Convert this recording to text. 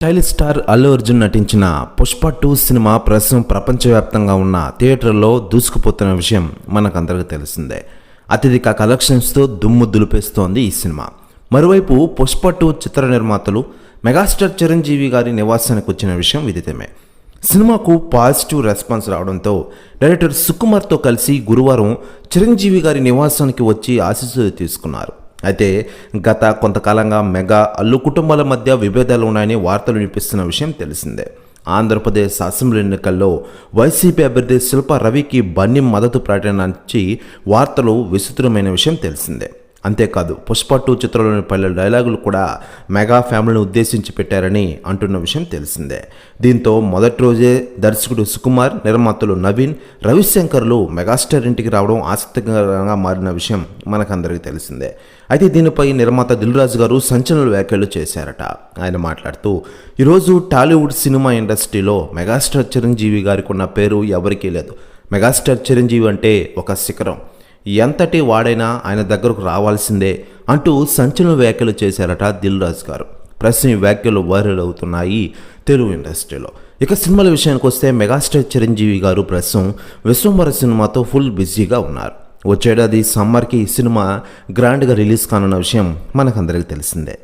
Style star Allu Arjun నటించిన Pushpa two cinema ప్రస్తుతం ప్రపంచవ్యాప్తంగా ఉన్న థియేటర్లో దూసుకుపోతున్న విషయం మనకందరికీ తెలిసిందే. అత్యధిక కలెక్షన్స్తో దుమ్ము దులిపేస్తోంది ఈ సినిమా. మరోవైపు పుష్ప టూ చిత్ర నిర్మాతలు మెగాస్టార్ చిరంజీవి గారి నివాసానికి వచ్చిన విషయం విదితమే సినిమాకు పాజిటివ్ రెస్పాన్స్ రావడంతో డైరెక్టర్ సుకుమార్తో కలిసి గురువారం చిరంజీవి గారి నివాసానికి వచ్చి ఆశీస్సులు తీసుకున్నారు. అయితే గత కొంతకాలంగా మెగా అల్లు కుటుంబాల మధ్య విభేదాలు ఉన్నాయని వార్తలు వినిపిస్తున్న విషయం తెలిసిందే. ఆంధ్రప్రదేశ్ అసెంబ్లీ ఎన్నికల్లో వైసీపీ అభ్యర్థి శిల్ప రవికి బన్నీ మద్దతు ప్రకటించి వార్తలు విస్తృతమైన విషయం తెలిసిందే. అంతేకాదు పుష్ప టూ చిత్రంలోని పలు డైలాగులు కూడా మెగా ఫ్యామిలీని ఉద్దేశించి పెట్టారని అంటున్న విషయం తెలిసిందే. దీంతో మొదటి రోజే దర్శకుడు సుకుమార్ నిర్మాతలు నవీన్ రవిశంకర్లు మెగాస్టార్ ఇంటికి రావడం ఆసక్తికరంగా మారిన విషయం మనకందరికీ తెలిసిందే. అయితే దీనిపై నిర్మాత దిల్ రాజు గారు సంచలన వ్యాఖ్యలు చేశారట. ఆయన మాట్లాడుతూ ఈరోజు టాలీవుడ్ సినిమా ఇండస్ట్రీలో మెగాస్టార్ చిరంజీవి గారికి ఉన్న పేరు ఎవరికీ లేదు. మెగాస్టార్ చిరంజీవి అంటే ఒక శిఖరం. ఎంతటి వాడైనా ఆయన దగ్గరకు రావాల్సిందే అంటూ సంచలన వ్యాఖ్యలు చేశారట దిల్ రాజు గారు. ప్రస్తుతం ఈ వ్యాఖ్యలు వైరల్ అవుతున్నాయి తెలుగు ఇండస్ట్రీలో. ఇక సినిమాల విషయానికి వస్తే మెగాస్టార్ చిరంజీవి గారు ప్రస్తుతం విశ్వంబర సినిమాతో ఫుల్ బిజీగా ఉన్నారు. వచ్చేడాది సమ్మర్కి ఈ సినిమా గ్రాండ్గా రిలీజ్ కానున్న విషయం మనకందరికీ తెలిసిందే.